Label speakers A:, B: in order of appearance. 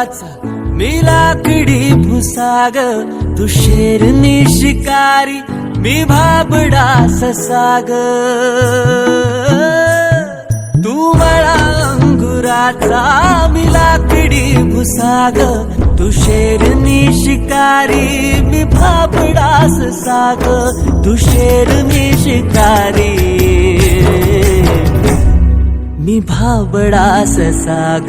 A: अंकुराचा मी लाकडी भुसाग तू शेरनी शिकारी मी भाबडा ससाग. तू मला अंगुराचा मी लाकडी भुसाग तू शेरनी शिकारी मी भाबडा ससाग. तू शेरनी शिकारी मी भाबडास साग